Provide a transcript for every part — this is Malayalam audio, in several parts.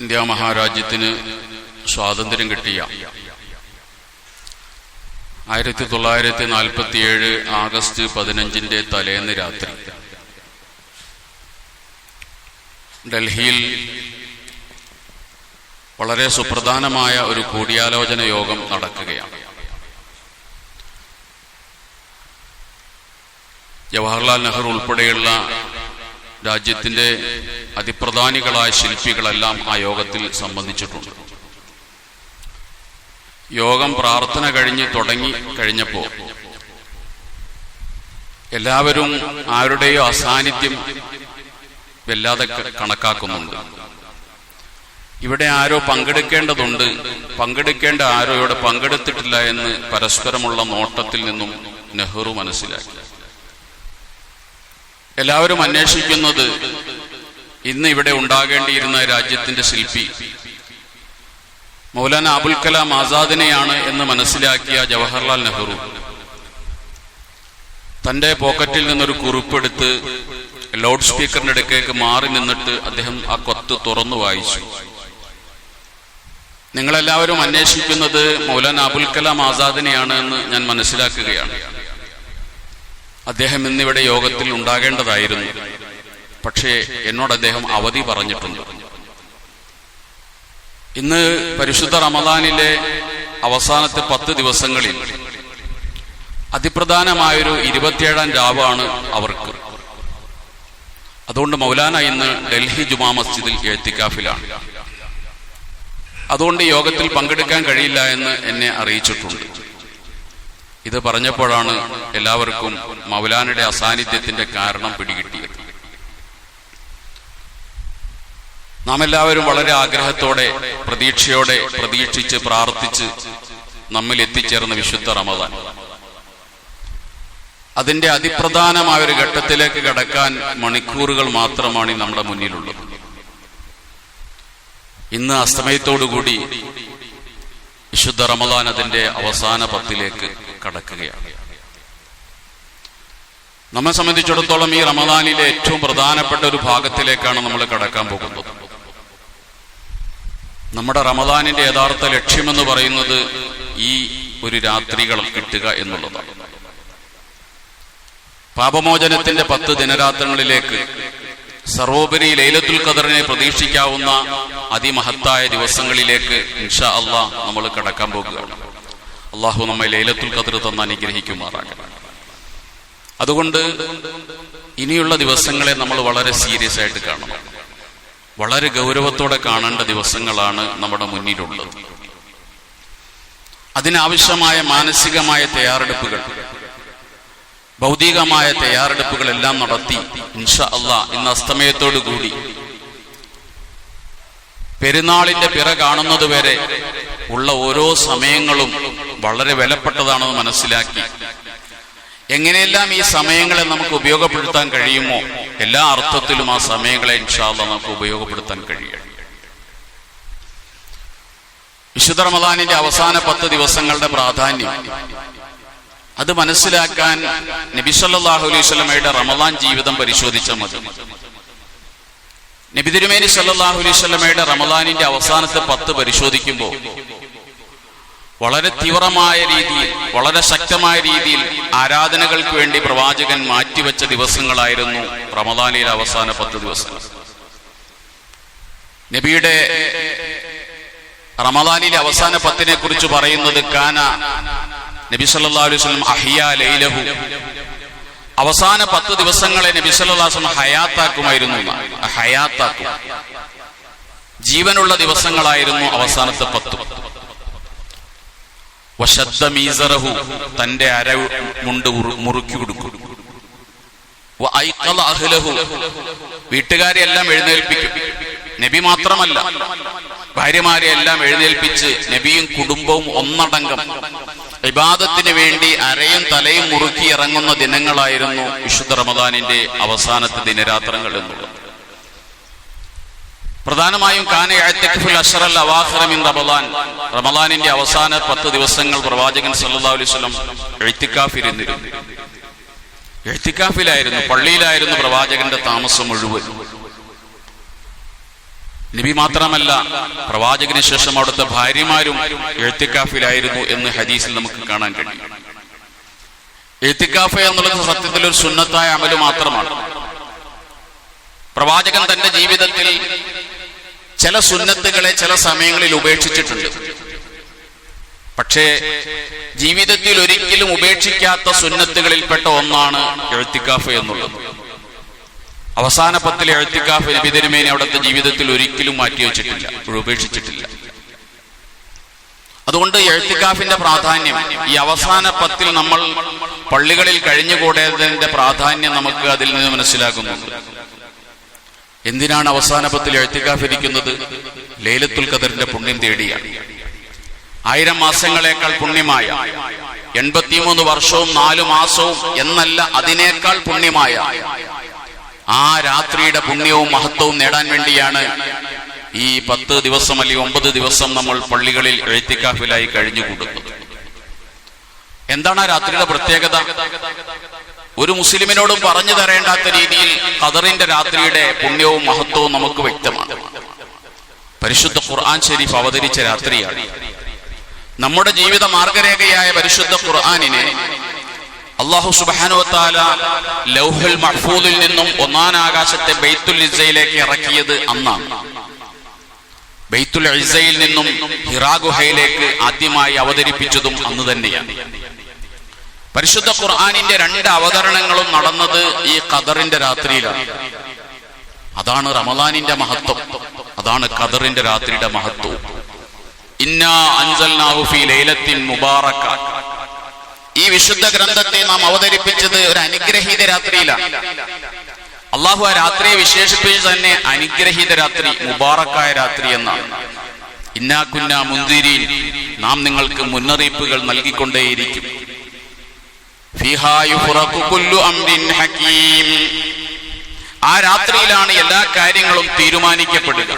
ഇന്ത്യ മഹാരാജ്യത്തിന് സ്വാതന്ത്ര്യം കിട്ടിയ ആയിരത്തി തൊള്ളായിരത്തി നാൽപ്പത്തിയേഴ് ആഗസ്റ്റ് പതിനഞ്ചിന്റെ തലേന്ന് രാത്രി ഡൽഹിയിൽ വളരെ സുപ്രധാനമായ ഒരു കൂടിയാലോചന യോഗം നടക്കുകയാണ്. ജവഹർലാൽ നെഹ്റു ഉൾപ്പെടെയുള്ള രാജ്യത്തിന്റെ അതിപ്രധാനികളായ ശില്പികളെല്ലാം ആ യോഗത്തിൽ സംബന്ധിച്ചിട്ടുണ്ട്. യോഗം പ്രാർത്ഥന കഴിഞ്ഞ് തുടങ്ങി കഴിഞ്ഞപ്പോ എല്ലാവരും ആരുടെയോ അസാന്നിധ്യം വല്ലാതെ കണക്കാക്കുന്നുണ്ട്. ഇവിടെ ആരോ പങ്കെടുക്കേണ്ടതുണ്ട് പങ്കെടുക്കേണ്ട ആരോ ഇവിടെ പങ്കെടുത്തിട്ടില്ല എന്ന് പരസ്പരമുള്ള നോട്ടത്തിൽ നിന്നും നെഹ്റു മനസ്സിലാക്കി. എല്ലാവരും അന്വേഷിക്കുന്നത് ഇന്ന് ഇവിടെ ഉണ്ടാകേണ്ടിയിരുന്ന രാജ്യത്തിന്റെ ശില്പി. മൗലാന അബുൽ കലാം ആസാദിനെയാണ് എന്ന് മനസ്സിലാക്കിയ ജവഹർലാൽ നെഹ്റു. തന്റെ പോക്കറ്റിൽ നിന്നൊരു കുറിപ്പെടുത്ത് ലൗഡ് സ്പീക്കറിന്റെ അടുക്കേക്ക് മാറി നിന്നിട്ട് അദ്ദേഹം ആ കൊത്ത് തുറന്നു വായിച്ചു. നിങ്ങളെല്ലാവരും അന്വേഷിക്കുന്നത് മൗലാന അബുൽ കലാം ആസാദിനെയാണ് എന്ന് ഞാൻ മനസ്സിലാക്കുകയാണ്. അദ്ദേഹം ഇന്നിവിടെ യോഗത്തിൽ ഉണ്ടാകേണ്ടതായിരുന്നു. പക്ഷേ എന്നോട് അദ്ദേഹം അവധി പറഞ്ഞിട്ടുണ്ട്. ഇന്ന് പരിശുദ്ധ റമദാനിലെ അവസാനത്തെ പത്ത് ദിവസങ്ങളിൽ അതിപ്രധാനമായൊരു ഇരുപത്തിയേഴാം രാവാണ് അവർക്ക്. അതുകൊണ്ട് മൗലാന ഇന്ന് ഡൽഹി ജുമാ മസ്ജിദിൽ എഴുത്തിക്കാഫിലാണ് അതുകൊണ്ട് യോഗത്തിൽ പങ്കെടുക്കാൻ കഴിയില്ല എന്ന് എന്നെ അറിയിച്ചിട്ടുണ്ട്. ഇത് പറഞ്ഞപ്പോഴാണ് എല്ലാവർക്കും മൗലാനയുടെ അസാന്നിധ്യത്തിന്റെ കാരണം പിടികിട്ടിയത്. നാം എല്ലാവരും വളരെ ആഗ്രഹത്തോടെ പ്രതീക്ഷയോടെ പ്രതീക്ഷിച്ച് പ്രാർത്ഥിച്ച് നമ്മിൽ എത്തിച്ചേർന്ന വിശുദ്ധ റമദാൻ. അതിന്റെ അതിപ്രധാനമായ ഒരു ഘട്ടത്തിലേക്ക് കടക്കാൻ മണിക്കൂറുകൾ മാത്രമാണ് നമ്മുടെ മുന്നിലുള്ളത്. ഇന്ന് അസ്തമയത്തോടുകൂടി വിശുദ്ധ റമദാൻ അതിന്റെ അവസാന പത്തിലേക്ക് കടക്കുകയാണ്. നമ്മെ സംബന്ധിച്ചിടത്തോളം ഈ റമദാനിലെ ഏറ്റവും പ്രധാനപ്പെട്ട ഒരു ഭാഗത്തിലേക്കാണ് നമ്മൾ കടക്കാൻ പോകുന്നത്. നമ്മുടെ റമദാനിന്റെ യഥാർത്ഥ ലക്ഷ്യമെന്ന് പറയുന്നത് ഈ ഒരു രാത്രികൾ കിട്ടുക എന്നുള്ളതാണ്. പാപമോചനത്തിന്റെ പത്ത് ദിനരാത്രങ്ങളിലേക്ക് സർവോപരി ലൈലത്തുൽ ഖദറിനെ പ്രതീക്ഷിക്കാവുന്ന അതിമഹത്തായ ദിവസങ്ങളിലേക്ക് ഇൻഷാ അള്ളാഹ് നമ്മൾ കടക്കാൻ പോകുകയാണ്. അള്ളാഹു നമ്മെ ലൈലത്തുൽ ഖദർ തന്ന അനുഗ്രഹിക്കുമാറാകണം അതുകൊണ്ട് ഇനിയുള്ള ദിവസങ്ങളെ നമ്മൾ വളരെ സീരിയസ് ആയിട്ട് കാണണം. വളരെ ഗൗരവത്തോടെ കാണേണ്ട ദിവസങ്ങളാണ് നമ്മുടെ മുന്നിലുള്ളത്. അതിനാവശ്യമായ മാനസികമായ തയ്യാറെടുപ്പുകൾ ഭൗതികമായ തയ്യാറെടുപ്പുകളെല്ലാം നടത്തി ഇൻഷാ അള്ളാ ഇന്ന് അസ്തമയത്തോടു കൂടി പെരുന്നാളിന്റെ പിറ കാണുന്നത് വരെ ഉള്ള ഓരോ സമയങ്ങളും വളരെ വിലപ്പെട്ടതാണെന്ന് മനസ്സിലാക്കി. എങ്ങനെയെല്ലാം ഈ സമയങ്ങളെ നമുക്ക് ഉപയോഗപ്പെടുത്താൻ കഴിയുമോ എല്ലാ അർത്ഥത്തിലും ആ സമയങ്ങളെ ഇൻഷാല്ല നമുക്ക് ഉപയോഗപ്പെടുത്താൻ കഴിയും. വിശുദ്ധ റമദാനിന്റെ അവസാന പത്ത് ദിവസങ്ങളുടെ പ്രാധാന്യം. അത് മനസ്സിലാക്കാൻ നബി സല്ലല്ലാഹു അലൈഹി വസല്ലമയുടെ റമദാൻ ജീവിതം പരിശോധിച്ച മതി. നബി തിരുമേനി സല്ലല്ലാഹു അലൈഹി വസല്ലമയുടെ റമദാനിന്റെ അവസാനത്തെ പത്ത് പരിശോധിക്കുമ്പോൾ വളരെ തീവ്രമായ രീതിയിൽ വളരെ ശക്തമായ രീതിയിൽ ആരാധനകൾക്ക് വേണ്ടി പ്രവാചകൻ മാറ്റിവെച്ച ദിവസങ്ങളായിരുന്നു റമദാനിലെ അവസാന പത്ത് ദിവസങ്ങൾ. നബിയുടെ റമദാനിലെ അവസാന പത്തിനെ കുറിച്ച് പറയുന്നത് കാന നബി സല്ലല്ലാഹു അലൈഹി അഹിയ ലൈലഹു. അവസാന പത്ത് ദിവസങ്ങളെ നബി സല്ലാസ്ലം ഹയാത്താക്കുമായിരുന്നു. ഹയാത്താക്കും. ജീവനുള്ള ദിവസങ്ങളായിരുന്നു അവസാനത്തെ പത്ത്. വശദ്ദ മീസറഹു തന്റെ അര മുണ്ട് മുറുക്കി കൊടുക്കും. അഹ്ലഹു വീട്ടുകാരെ എല്ലാം എഴുന്നേൽപ്പിക്കും. നബി മാത്രമല്ല ഭാര്യമാരെ എല്ലാം എഴുന്നേൽപ്പിച്ച് നബിയും കുടുംബവും ഒന്നടങ്കം വിവാദത്തിന് വേണ്ടി അരയും തലയും മുറുക്കി ഇറങ്ങുന്ന ദിനങ്ങളായിരുന്നു വിശുദ്ധ റമദാനിന്റെ അവസാനത്തെ ദിനരാത്രങ്ങൾ എന്നുള്ളത്. പ്രധാനമായും റമദാനിന്റെ അവസാന പത്ത് ദിവസങ്ങൾ പ്രവാചകൻ എഴുത്തിക്കാഫിലായിരുന്നു പള്ളിയിലായിരുന്നു പ്രവാചകന്റെ താമസം മുഴുവൻ. നബി മാത്രമല്ല പ്രവാചകന് ശേഷം അവിടുത്തെ ഭാര്യമാരും എഴുത്തിക്കാഫിലായിരുന്നു എന്ന് ഹദീസിൽ നമുക്ക് കാണാൻ കഴിയും. എഴുത്തിക്കാഫ എന്നുള്ളത് സത്യത്തിൽ ഒരു സുന്നത്തായ അമൽ മാത്രമാണ്. പ്രവാചകൻ തന്റെ ജീവിതത്തിൽ ചില സുന്നത്തുകളെ ചില സമയങ്ങളിൽ ഉപേക്ഷിച്ചിട്ടുണ്ട്. പക്ഷേ ജീവിതത്തിൽ ഒരിക്കലും ഉപേക്ഷിക്കാത്ത സുന്നത്തുകളിൽപ്പെട്ട ഒന്നാണ് എഴുത്തിക്കാഫ് എന്നുള്ളത്. അവസാന പത്തിലെ എഴുത്തിക്കാഫ് നബി തിരുമേനി അവിടുത്തെ ജീവിതത്തിൽ ഒരിക്കലും മാറ്റി വെച്ചിട്ടില്ല ഉപേക്ഷിച്ചിട്ടില്ല. അതുകൊണ്ട് എഴുത്തിക്കാഫിന്റെ പ്രാധാന്യം ഈ അവസാന പത്തിൽ നമ്മൾ പള്ളികളിൽ കഴിഞ്ഞുകൂടേണ്ടതിന്റെ പ്രാധാന്യം നമുക്ക് അതിൽ നിന്ന് മനസ്സിലാക്കുന്നുണ്ട് എന്തിനാണ് അവസാന പത്തിൽ എഴുത്തിക്കാഫിരിക്കുന്നത് ലേലത്തുൽ ഖദറിന്റെ പുണ്യം തേടിയാണ്. ആയിരം മാസങ്ങളെക്കാൾ പുണ്യമായ എൺപത്തിമൂന്ന് വർഷവും നാലു മാസവും എന്നല്ല അതിനേക്കാൾ പുണ്യമായ ആ രാത്രിയുടെ പുണ്യവും മഹത്വവും നേടാൻ വേണ്ടിയാണ് ഈ പത്ത് ദിവസം അല്ലെങ്കിൽ ഒമ്പത് ദിവസം നമ്മൾ പള്ളികളിൽ എഴുത്തിക്കാഫിലായി കഴിഞ്ഞുകൂടുന്നത്. എന്താണ് ആ രാത്രിയുടെ പ്രത്യേകത? ഒരു മുസ്ലിമിനോടും പറഞ്ഞു തരേണ്ടാത്ത രീതിയിൽ ഖദറിന്റെ രാത്രിയുടെ പുണ്യവും മഹത്വവും നമുക്ക് വ്യക്തമാണ്. പരിശുദ്ധ ഖുർആൻ ഷെരീഫ് അവതരിച്ച രാത്രിയാണ്. നമ്മുടെ ജീവിത മാർഗരേഖയായ പരിശുദ്ധ ഖുർആാനിനെ അള്ളാഹു സുബാനുവത്താല ലൗഹുൽ മഹ്ഫൂദിൽ നിന്നും ഒന്നാം ആകാശത്തെ ബെയ്ത്തുൽ ഇസയിലേക്ക് ഇറക്കിയത് അന്നാണ്. ബെയ്ത്തുൽ ഇസയിൽ നിന്നും ഹിറാഗുഹയിലേക്ക് ആദ്യമായി അവതരിപ്പിച്ചതും അന്ന് തന്നെയാണ്. പരിശുദ്ധ ഖുർആാനിന്റെ രണ്ട് അവതരണങ്ങളും നടന്നത് ഈ ഖദറിന്റെ രാത്രിയിലാണ്. അതാണ് റമദാനിന്റെ മഹത്വം. അതാണ് ഖദറിന്റെ രാത്രിയുടെ മഹത്വം. ഈ വിശുദ്ധ ഗ്രന്ഥത്തെ നാം അവതരിപ്പിച്ചത് ഒരു അനുഗ്രഹീത രാത്രിയിലാണ്. അള്ളാഹു ആ രാത്രിയെ വിശേഷിപ്പിച്ച് തന്നെ അനുഗ്രഹീത രാത്രി മുബാറക്കായ രാത്രി എന്നാണ്. ഇന്നാ കുന്ന മുന്തിരീൻ നാം നിങ്ങൾക്ക് മുന്നറിയിപ്പുകൾ നൽകിക്കൊണ്ടേയിരിക്കും. ആ രാത്രിയിലാണ് എല്ലാ കാര്യങ്ങളും തീരുമാനിക്കപ്പെടുക.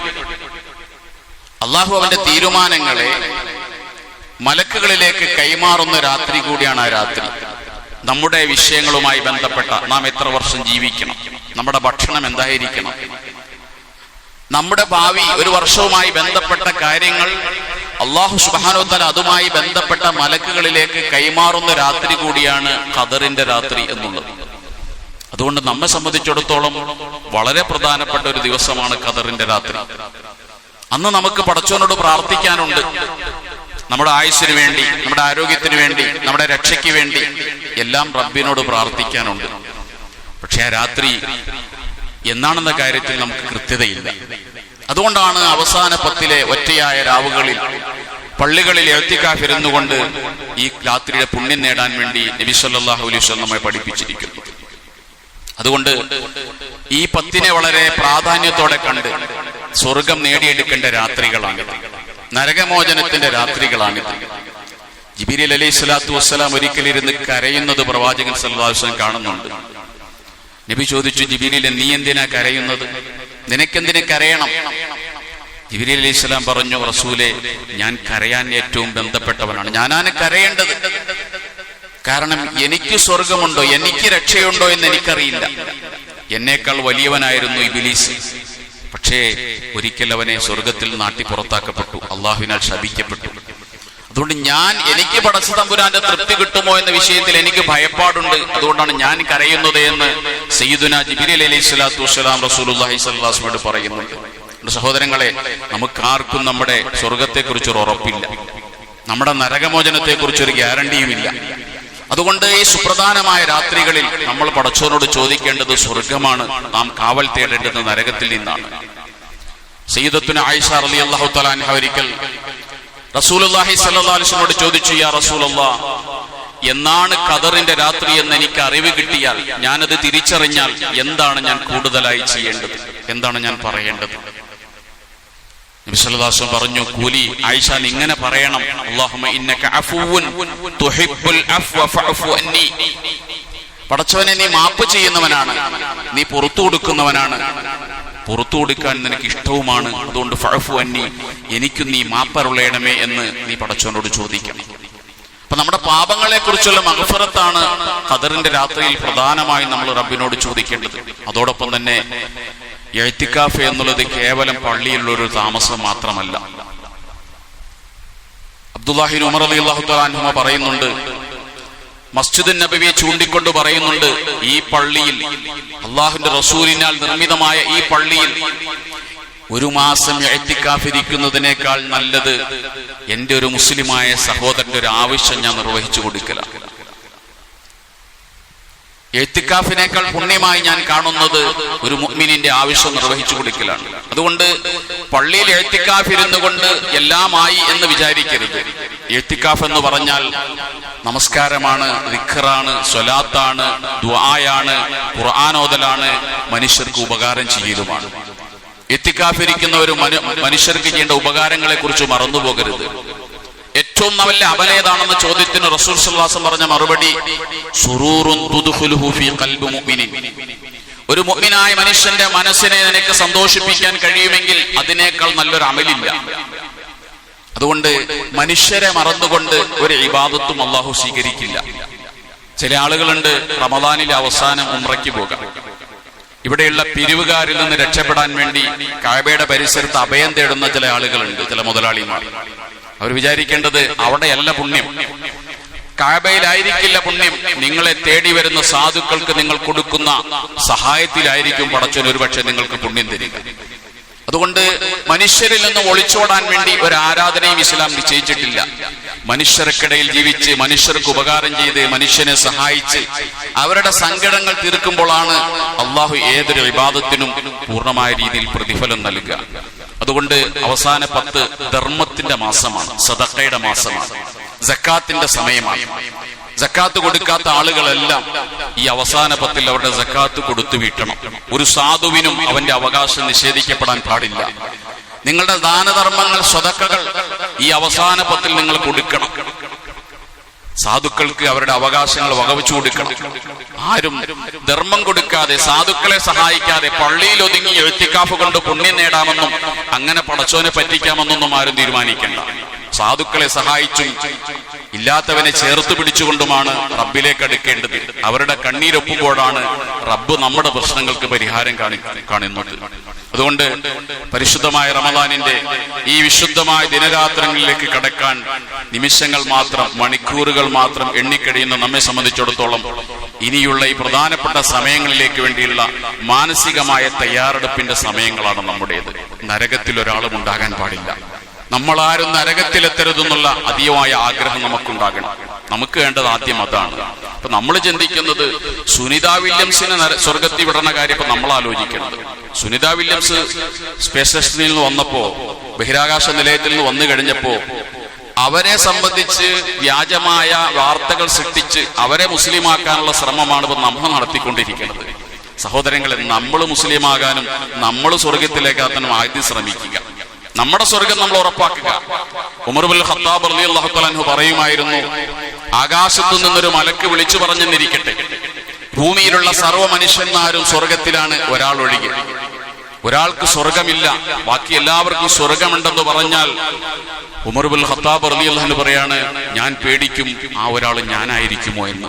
അള്ളാഹു അവന്റെ തീരുമാനങ്ങളെ മലക്കുകളിലേക്ക് കൈമാറുന്ന രാത്രി കൂടിയാണ് ആ രാത്രി. നമ്മുടെ വിഷയങ്ങളുമായി ബന്ധപ്പെട്ട നാം എത്ര വർഷം ജീവിക്കണം? നമ്മുടെ ഭക്ഷണം എന്തായിരിക്കണം? നമ്മുടെ ഭാവി ഒരു വർഷവുമായി ബന്ധപ്പെട്ട കാര്യങ്ങൾ അള്ളാഹു സുബാനോത്തല അതുമായി ബന്ധപ്പെട്ട മലക്കുകളിലേക്ക് കൈമാറുന്ന രാത്രി കൂടിയാണ് ഖദറിന്റെ രാത്രി എന്നുള്ളത്. അതുകൊണ്ട് നമ്മെ സംബന്ധിച്ചിടത്തോളം വളരെ പ്രധാനപ്പെട്ട ഒരു ദിവസമാണ് ഖദറിന്റെ രാത്രി. അന്ന് നമുക്ക് പടച്ചവനോട് പ്രാർത്ഥിക്കാനുണ്ട്. നമ്മുടെ ആയുസ്സിന് വേണ്ടി നമ്മുടെ ആരോഗ്യത്തിന് വേണ്ടി നമ്മുടെ രക്ഷയ്ക്ക് വേണ്ടി എല്ലാം റബ്ബിനോട് പ്രാർത്ഥിക്കാനുണ്ട്. പക്ഷെ ആ രാത്രി എന്നാണെന്ന കാര്യത്തിൽ നമുക്ക് കൃത്യതയില്ല. അതുകൊണ്ടാണ് അവസാന പത്തിലെ ഒറ്റയായ രാവുകളിൽ പള്ളികളിൽ എഴുത്തിക്കാഫിരുന്നുകൊണ്ട് ഈ രാത്രിയുടെ പുണ്യം നേടാൻ വേണ്ടി നബി സല്ലല്ലാഹു അലൈഹി നമ്മെ പഠിപ്പിച്ചിരിക്കുന്നു അതുകൊണ്ട് ഈ പത്തിനെ വളരെ പ്രാധാന്യത്തോടെ കണ്ട് സ്വർഗം നേടിയെടുക്കേണ്ട രാത്രികളാണ് നരകമോചനത്തിന്റെ രാത്രികളാണിത്. ജിബിരിൽ അലൈഹി സ്വലാത്തു വസ്സലാം ഒരിക്കലിരുന്ന് കരയുന്നത് പ്രവാചകൻ സല്ലാസ്വലം കാണുന്നുണ്ട്. നബി ചോദിച്ചു ജിബിരിലെ നീ എന്തിനാ കരയുന്നത്? നിനക്കെന്തിനു കരയണം? ജിബിരി അലൈഹി സ്വലാം പറഞ്ഞു റസൂലെ ഞാൻ കരയാൻ ഏറ്റവും ബന്ധപ്പെട്ടവനാണ്. ഞാനാണ് കരയേണ്ടത്. കാരണം എനിക്ക് സ്വർഗമുണ്ടോ എനിക്ക് രക്ഷയുണ്ടോ എന്ന് എനിക്കറിയില്ല. എന്നേക്കാൾ വലിയവനായിരുന്നു ഇബിലീസ്. പക്ഷേ ഒരിക്കൽ അവനെ സ്വർഗത്തിൽ നാട്ടി പുറത്താക്കപ്പെട്ടു. അള്ളാഹുവിനാൽ ശപിക്കപ്പെട്ടു. അതുകൊണ്ട് ഞാൻ എനിക്ക് പടച്ച തമ്പുരാന്റെ തൃപ്തി കിട്ടുമോ എന്ന വിഷയത്തിൽ എനിക്ക് ഭയപ്പാടുണ്ട്. അതുകൊണ്ടാണ് ഞാൻ കരയുന്നത് എന്ന് സയ്യിദുന ജിബിരി അലൈഹി സ്വലാത്തു വസ്സലാം റസൂലുള്ളാഹി സ്വല്ലല്ലാഹു പറയുന്നുണ്ട് സഹോദരങ്ങളെ നമുക്ക് ആർക്കും നമ്മുടെ സ്വർഗത്തെക്കുറിച്ചൊരു ഉറപ്പില്ല. നമ്മുടെ നരകമോചനത്തെ കുറിച്ചൊരു ഗ്യാരണ്ടിയുമില്ല. അതുകൊണ്ട് ഈ സുപ്രധാനമായ രാത്രികളിൽ നമ്മൾ പടച്ചോനോട് ചോദിക്കേണ്ടത് സ്വർഗമാണ് നാം കാവൽ തേടേണ്ടത് നരകത്തിൽ നിന്നാണ്. സയ്യിദത്തുന ആയിഷ റളിയല്ലാഹു തആല അൻഹ ഒരിക്കൽ റസൂലുള്ളാഹി സല്ലാസ്ലിനോട് ചോദിച്ചു യാ റസൂലല്ലാ എന്നാണ് ഖദറിന്റെ രാത്രി എന്ന് എനിക്ക് അറിവ് കിട്ടിയാൽ ഞാനത് തിരിച്ചറിഞ്ഞാൽ എന്താണ് ഞാൻ കൂടുതലായി ചെയ്യേണ്ടത്? എന്താണ് ഞാൻ പറയേണ്ടത്? പറഞ്ഞു കൂലി ആയിഷാൻ ഇങ്ങനെ പറയണം. പടച്ചവനെ നീ മാപ്പ് ചെയ്യുന്നവനാണ്. നീ പുറത്തു കൊടുക്കുന്നവനാണ്. പുറത്തു കൊടുക്കാൻ നിനക്ക് ഇഷ്ടവുമാണ്. അതുകൊണ്ട് ഫഴഫു അന്നി എനിക്കും നീ മാപ്പരുളയണമേ എന്ന് നീ പടച്ചവനോട് ചോദിക്കണം അപ്പൊ നമ്മുടെ പാപങ്ങളെ കുറിച്ചുള്ള മഹഫറത്താണ് ഖദറിന്റെ രാത്രിയിൽ പ്രധാനമായി നമ്മൾ റബ്ബിനോട് ചോദിക്കേണ്ടത്. അതോടൊപ്പം തന്നെ എഴുത്തിക്കാഫ് എന്നുള്ളത് കേവലം പള്ളിയിലുള്ള ഒരു താമസം മാത്രമല്ല. അബ്ദുല്ലാഹിൻ ഉമർ അലി അള്ളാഹു പറയുന്നുണ്ട് മസ്ജിദ് നബിയെ ചൂണ്ടിക്കൊണ്ട് പറയുന്നുണ്ട് ഈ പള്ളിയിൽ അള്ളാഹുന്റെ റസൂലിനാൽ നിർമ്മിതമായ ഈ പള്ളിയിൽ ഒരു മാസം എഴുത്തിക്കാഫിരിക്കുന്നതിനേക്കാൾ നല്ലത് എന്റെ ഒരു മുസ്ലിമായ സഹോദരന്റെ ഒരു ആവശ്യം ഞാൻ നിർവഹിച്ചു കൊടുക്കലാണ്. എഴുത്തിക്കാഫിനേക്കാൾ പുണ്യമായി ഞാൻ കാണുന്നത് ഒരു മുഗ്മിനിന്റെ ആവശ്യം നിർവഹിച്ചു കൊടുക്കലാണ്. അതുകൊണ്ട് പള്ളിയിൽ എഴുത്തിക്കാഫിരുന്നു കൊണ്ട് എല്ലാമായി എന്ന് വിചാരിക്കരുത്. എഴുത്തിക്കാഫ് എന്ന് പറഞ്ഞാൽ നമസ്കാരമാണ് റിഖറാണ് സ്വലാത്താണ് ദ്വായാണ് ഖുർആാനോദലാണ് മനുഷ്യർക്ക് ഉപകാരം ചെയ്യലുമാണ്. എത്തിക്കാഫിരിക്കുന്ന ഒരു മനുഷ്യർക്ക് ചെയ്യേണ്ട ഉപകാരങ്ങളെ കുറിച്ച് മറന്നുപോകരുത്. ഏറ്റവും നല്ല അവലേതാണെന്ന ചോദ്യത്തിന് റസൂൽ സല്ലാസം പറഞ്ഞ മറുപടി. ഒരു മുഅ്മിനായ മനുഷ്യന്റെ മനസ്സിനെ നിനക്ക് സന്തോഷിപ്പിക്കാൻ കഴിയുമെങ്കിൽ അതിനേക്കാൾ നല്ലൊരു അമലില്ല. അതുകൊണ്ട് മനുഷ്യരെ മറന്നുകൊണ്ട് ഒരു ഇബാദത്തും അള്ളാഹു സ്വീകരിക്കില്ല. ചില ആളുകളുണ്ട് റമദാനിലെ അവസാനം ഉമ്രയ്ക്ക് പോകാം. ഇവിടെയുള്ള പിരിവുകാരിൽ നിന്ന് രക്ഷപ്പെടാൻ വേണ്ടി കായയുടെ പരിസരത്ത് അഭയം തേടുന്ന ചില ആളുകളുണ്ട് ചില മുതലാളിമാർ. അവർ വിചാരിക്കേണ്ടത് അവിടെയല്ല പുണ്യം. കാബയിലായിരിക്കില്ല പുണ്യം. നിങ്ങളെ തേടി വരുന്ന സാധുക്കൾക്ക് നിങ്ങൾ കൊടുക്കുന്ന സഹായത്തിലായിരിക്കും പടച്ചോൻ ഒരുപക്ഷെ നിങ്ങൾക്ക് പുണ്യം തരിക. അതുകൊണ്ട് മനുഷ്യരിൽ നിന്ന് ഒളിച്ചോടാൻ വേണ്ടി ഒരു ആരാധനയും ഇസ്ലാം നിശ്ചയിച്ചിട്ടില്ല. മനുഷ്യർക്കിടയിൽ ജീവിച്ച് മനുഷ്യർക്ക് ഉപകാരം ചെയ്ത് മനുഷ്യനെ സഹായിച്ച് അവരുടെ സങ്കടങ്ങൾ തീർക്കുമ്പോഴാണ് അള്ളാഹു ഏതൊരു വിവാദത്തിനും പൂർണമായ രീതിയിൽ പ്രതിഫലം നൽകുക. അതുകൊണ്ട് അവസാന പത്ത് ധർമ്മത്തിന്റെ മാസമാണ് സദക്കയുടെ മാസമാണ് ജക്കാത്തിന്റെ സമയമാണ്. ജക്കാത്ത് കൊടുക്കാത്ത ആളുകളെല്ലാം ഈ അവസാന പത്തിൽ അവരുടെ ജക്കാത്ത് കൊടുത്തു വീട്ടണം. ഒരു സാധുവിനും അവന്റെ അവകാശം നിഷേധിക്കപ്പെടാൻ പാടില്ല. നിങ്ങളുടെ ദാനധർമ്മങ്ങൾ സ്വതക്കകൾ ഈ അവസാന പത്തിൽ നിങ്ങൾ കൊടുക്കണം. സാധുക്കൾക്ക് അവരുടെ അവകാശങ്ങൾ വകവച്ചു കൊടുക്കണം. ആരും ധർമ്മം കൊടുക്കാതെ സാധുക്കളെ സഹായിക്കാതെ പള്ളിയിൽ ഒതുങ്ങി എഴുത്തിക്കാഫ് കൊണ്ട് പുണ്യം നേടാമെന്നും അങ്ങനെ പടച്ചോനെ പറ്റിക്കാമെന്നൊന്നും ആരും തീരുമാനിക്കേണ്ട. സാധുക്കളെ സഹായിച്ചും ഇല്ലാത്തവനെ ചേർത്ത് പിടിച്ചുകൊണ്ടുമാണ് റബ്ബിലേക്ക് അടുക്കേണ്ടത്. അവരുടെ കണ്ണീരൊപ്പുമ്പോഴാണ് റബ്ബ് നമ്മുടെ പ്രശ്നങ്ങൾക്ക് പരിഹാരം കാണി കാണുന്നത്. അതുകൊണ്ട് പരിശുദ്ധമായ റമദാനിന്റെ ഈ വിശുദ്ധമായ ദിനരാത്രങ്ങളിലേക്ക് കടക്കാൻ നിമിഷങ്ങൾ മാത്രം മണിക്കൂറുകൾ മാത്രം എണ്ണിക്കഴിയുന്ന നമ്മെ സംബന്ധിച്ചിടത്തോളം ഇനിയുള്ള ഈ പ്രധാനപ്പെട്ട സമയങ്ങളിലേക്ക് വേണ്ടിയുള്ള മാനസികമായ തയ്യാറെടുപ്പിന്റെ സമയങ്ങളാണ് നമ്മുടേത്. നരകത്തിൽ ഒരാളും ഉണ്ടാകാൻ പാടില്ല. നമ്മളാരും നരകത്തിലെത്തരുതെന്നുള്ള അതീവമായ ആഗ്രഹം നമുക്കുണ്ടാകണം. നമുക്ക് വേണ്ടത് ആദ്യം അതാണ്. അപ്പൊ നമ്മൾ ചിന്തിക്കുന്നത് സുനിത വില്യംസിനെ സ്വർഗത്തിൽ വിടണ കാര്യം ഇപ്പൊ നമ്മൾ ആലോചിക്കുന്നത്. സുനിത വില്യംസ് സ്പേസ് സ്റ്റേഷനിൽ നിന്ന് വന്നപ്പോ ബഹിരാകാശ നിലയത്തിൽ നിന്ന് വന്നു കഴിഞ്ഞപ്പോ അവരെ സംബന്ധിച്ച് വ്യാജമായ വാർത്തകൾ സൃഷ്ടിച്ച് അവരെ മുസ്ലിമാക്കാനുള്ള ശ്രമമാണ് ഇപ്പൊ നമ്മൾ നടത്തിക്കൊണ്ടിരിക്കുന്നത്. സഹോദരങ്ങളെ നമ്മൾ മുസ്ലിമാകാനും നമ്മൾ സ്വർഗത്തിലേക്കാത്തനും ആദ്യം ശ്രമിക്കുക. നമ്മുടെ സ്വർഗം നമ്മൾ ഉറപ്പാക്കുക. ഉമർബുൽ ഖത്താബ് അലി അള്ളാഹു പറയുമായിരുന്നു ആകാശത്തു നിന്നൊരു മലക്ക് വിളിച്ചു പറഞ്ഞെന്നിരിക്കട്ടെ. ഭൂമിയിലുള്ള സർവ മനുഷ്യന്മാരും സ്വർഗത്തിലാണ് ഒരാൾ ഒഴികെ. ഒരാൾക്ക് സ്വർഗമില്ല ബാക്കി എല്ലാവർക്കും സ്വർഗമുണ്ടെന്ന് പറഞ്ഞാൽ ഉമർബുൽ ഖത്താബ് അലി അള്ളഹന് പറയാണ് ഞാൻ പേടിക്കും ആ ഒരാൾ ഞാനായിരിക്കുമോ എന്ന്.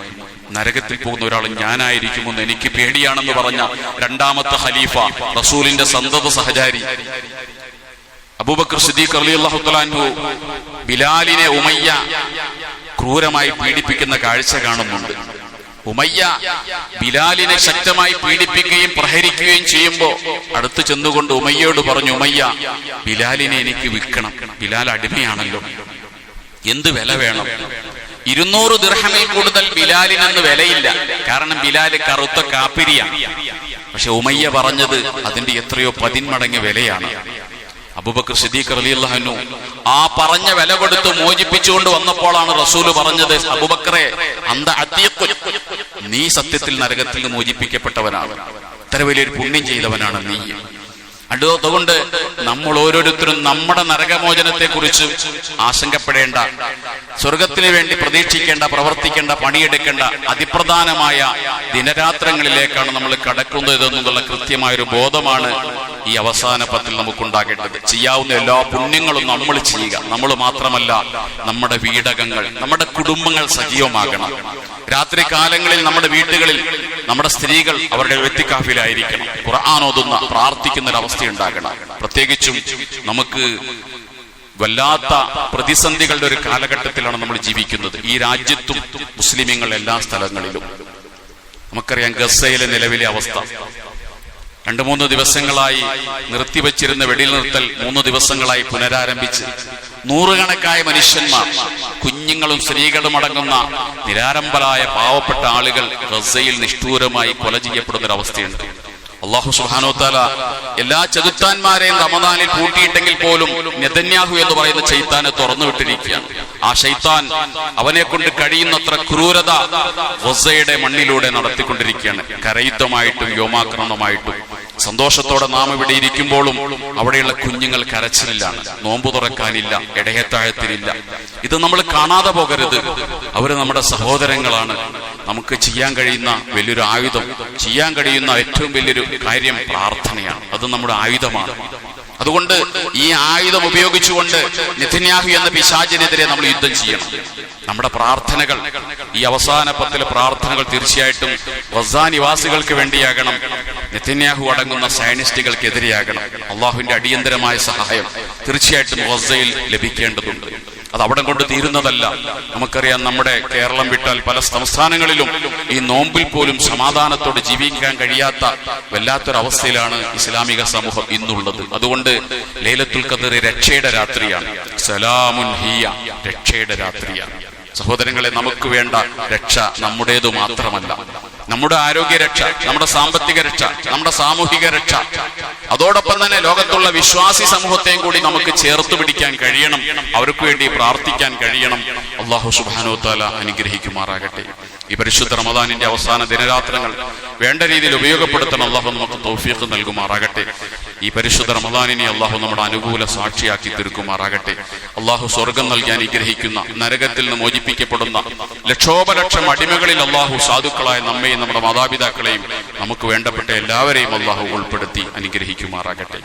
നരകത്തിൽ പോകുന്ന ഒരാൾ ഞാനായിരിക്കുമെന്ന് എനിക്ക് പേടിയാണെന്ന് പറഞ്ഞ രണ്ടാമത്തെ ഖലീഫ റസൂലിന്റെ സന്തത സഹചാരി. അബൂബക്കർ സിദ്ദീഖ് അലി അള്ളാഹു തലാൻഹു ബിലാലിനെ ഉമയ്യ ക്രൂരമായി പീഡിപ്പിക്കുന്ന കാഴ്ച കാണുന്നുണ്ട്. ഉമയ്യ ബിലാലിനെ ശക്തമായി പീഡിപ്പിക്കുകയും പ്രഹരിക്കുകയും ചെയ്യുമ്പോ അടുത്ത് ചെന്നുകൊണ്ട് ഉമയ്യോട് പറഞ്ഞു ഉമയ്യ ബിലാലിനെ എനിക്ക് വിൽക്കണം. ബിലാൽ അടിമയാണല്ലോ. എന്ത് വില വേണം? ഇരുന്നൂറ് ദിർഹമിൽ കൂടുതൽ ബിലാലിനെന്ന് വിലയില്ല. കാരണം ബിലാൽ കറുത്ത കാപ്പിരിയാണ്. പക്ഷെ ഉമയ്യ പറഞ്ഞത് അതിന്റെ എത്രയോ പതിന്മടങ്ങ് വിലയാണ്. അബൂബക്കർ സിദ്ദീഖ് റളിയല്ലാഹു ആ പറഞ്ഞ വില കൊടുത്ത് മോചിപ്പിച്ചുകൊണ്ട് വന്നപ്പോഴാണ് റസൂൽ പറഞ്ഞത് അബുബക്കറെ അന്ത നീ സത്യത്തിൽ നരകത്തിൽ നിന്ന് മോചിപ്പിക്കപ്പെട്ടവനാണ്. ഇത്ര വലിയൊരു പുണ്യം ചെയ്തവനാണ് നീ. അതുകൊണ്ട് നമ്മൾ ഓരോരുത്തരും നമ്മുടെ നരകമോചനത്തെ കുറിച്ച് ആശങ്കപ്പെടേണ്ട സ്വർഗത്തിന് വേണ്ടി പ്രതീക്ഷിക്കേണ്ട പ്രവർത്തിക്കേണ്ട പണിയെടുക്കേണ്ട അതിപ്രധാനമായ ദിനരാത്രങ്ങളിലേക്കാണ് നമ്മൾ കടക്കുന്നത് എന്നുള്ള കൃത്യമായ ഒരു ബോധമാണ് ഈ അവസാന പത്തിൽ നമുക്കുണ്ടാകേണ്ടത്. ചെയ്യാവുന്ന എല്ലാ പുണ്യങ്ങളും നമ്മൾ ചെയ്യുക. നമ്മൾ മാത്രമല്ല നമ്മുടെ വീടകങ്ങൾ നമ്മുടെ കുടുംബങ്ങൾ സജീവമാകണം. രാത്രി കാലങ്ങളിൽ നമ്മുടെ വീടുകളിൽ നമ്മുടെ സ്ത്രീകൾ അവരുടെ വ്യക്തിക്കാഫിലായിരിക്കണം ഖുർആൻ ഓതുന്ന പ്രാർത്ഥിക്കുന്ന ഒരു അവസ്ഥ ഉണ്ടാകണം പ്രത്യേകിച്ചും നമുക്ക് വല്ലാത്ത പ്രതിസന്ധികളുടെ ഒരു കാലഘട്ടത്തിലാണ് നമ്മൾ ജീവിക്കുന്നത്. ഈ രാജ്യത്തും മുസ്ലിമീങ്ങൾ എല്ലാ സ്ഥലങ്ങളിലും. നമുക്കറിയാം ഗസയിലെ നിലവിലെ അവസ്ഥ. രണ്ടു മൂന്ന് ദിവസങ്ങളായി നിർത്തിവച്ചിരുന്ന വെടി നിർത്തൽ മൂന്ന് ദിവസങ്ങളായി പുനരാരംഭിച്ച് നൂറുകണക്കായ മനുഷ്യന്മാർ കുഞ്ഞുങ്ങളും സ്ത്രീകളും അടങ്ങുന്ന നിരാരംഭരായ പാവപ്പെട്ട ആളുകൾ ഗസയിൽ നിഷ്ഠൂരമായി കൊല ചെയ്യപ്പെടുന്ന ഒരു അവസ്ഥയുണ്ട് അള്ളാഹു സുഹാനോ താല എല്ലാ ചെകുത്താന്മാരെയും റമദാനിൽ കൂട്ടിയിട്ടെങ്കിൽ പോലും നെതന്യാഹു എന്ന് പറയുന്ന ചൈത്താനെ തുറന്നു വിട്ടിരിക്കുകയാണ്. ആ ഷൈത്താൻ അവനെ കൊണ്ട് കഴിയുന്നത്ര ക്രൂരത വസയുടെ മണ്ണിലൂടെ നടത്തിക്കൊണ്ടിരിക്കുകയാണ്. കരയുദ്ധമായിട്ടും വ്യോമാക്രമണമായിട്ടും. സന്തോഷത്തോടെ നാം ഇവിടെ ഇരിക്കുമ്പോഴും അവിടെയുള്ള കുഞ്ഞുങ്ങൾ കരച്ചിലിലാണ്. നോമ്പു തുറക്കാനില്ല ഇടയത്താഴത്തിനില്ല. ഇത് നമ്മൾ കാണാതെ പോകരുത്. അവർ നമ്മുടെ സഹോദരങ്ങളാണ്. നമുക്ക് ചെയ്യാൻ കഴിയുന്ന വലിയൊരു ആയുധം ചെയ്യാൻ കഴിയുന്ന ഏറ്റവും വലിയൊരു കാര്യം പ്രാർത്ഥനയാണ്. അത് നമ്മുടെ ആയുധമാണ്. അതുകൊണ്ട് ഈ ആയുധം ഉപയോഗിച്ചുകൊണ്ട് നിഥന്യാഹു എന്ന പിശാചിനെതിരെ നമ്മൾ യുദ്ധം ചെയ്യണം. നമ്മുടെ പ്രാർത്ഥനകൾ ഈ അവസാന പത്തിലെ പ്രാർത്ഥനകൾ തീർച്ചയായിട്ടും വസാ നിവാസികൾക്ക് വേണ്ടിയാകണം. നെത്തന്യാഹു അടങ്ങുന്ന സയനിസ്റ്റുകൾക്കെതിരെയാകണം. അള്ളാഹുവിന്റെ അടിയന്തരമായ സഹായം തീർച്ചയായിട്ടും വസയിൽ ലഭിക്കേണ്ടതുണ്ട്. അത് അവിടെ കൊണ്ട് തീരുന്നതല്ല. നമുക്കറിയാം നമ്മുടെ കേരളം വിട്ടാൽ പല സംസ്ഥാനങ്ങളിലും ഈ നോമ്പിൽ പോലും സമാധാനത്തോട് ജീവിക്കാൻ കഴിയാത്ത വല്ലാത്തൊരവസ്ഥയിലാണ് ഇസ്ലാമിക സമൂഹം ഇന്നുള്ളത്. അതുകൊണ്ട് ലേലത്തുൽ ഖദർ രക്ഷയുടെ രാത്രിയാണ്. സലാമുൻ ഹിയ രക്ഷയുടെ രാത്രിയാണ്. സഹോദരങ്ങളെ നമുക്ക് വേണ്ട രക്ഷ നമ്മുടേതു മാത്രമല്ല. നമ്മുടെ ആരോഗ്യ രക്ഷ നമ്മുടെ സാമ്പത്തിക രക്ഷ നമ്മുടെ സാമൂഹിക രക്ഷ അതോടൊപ്പം തന്നെ ലോകത്തുള്ള വിശ്വാസി സമൂഹത്തെയും കൂടി നമുക്ക് ചേർത്ത് പിടിക്കാൻ കഴിയണം. അവർക്ക് വേണ്ടി പ്രാർത്ഥിക്കാൻ കഴിയണം. അള്ളാഹു സുബാനോ താല അനുഗ്രഹിക്കുമാറാകട്ടെ. ഈ പരിശുദ്ധ റമദാനിന്റെ അവസാന ദിനരാത്രങ്ങൾ വേണ്ട രീതിയിൽ ഉപയോഗപ്പെടുത്തണം. അള്ളാഹു നമുക്ക് തൗഫീഖ് നൽകുമാറാകട്ടെ. ഈ പരിശുദ്ധ റമദാനിനെ അള്ളാഹു നമ്മുടെ അനുകൂല സാക്ഷിയാക്കി തീർക്കുമാറാകട്ടെ. അള്ളാഹു സ്വർഗം നൽകി അനുഗ്രഹിക്കുന്ന നരകത്തിൽ നിന്ന് മോചിപ്പിക്കപ്പെടുന്ന ലക്ഷോപലക്ഷം അടിമകളിൽ അള്ളാഹു സാധുക്കളായ നമ്മയും നമ്മുടെ മാതാപിതാക്കളെയും നമുക്ക് വേണ്ടപ്പെട്ട എല്ലാവരെയും അള്ളാഹു ഉൾപ്പെടുത്തി അനുഗ്രഹിക്കുമാറാകട്ടെ.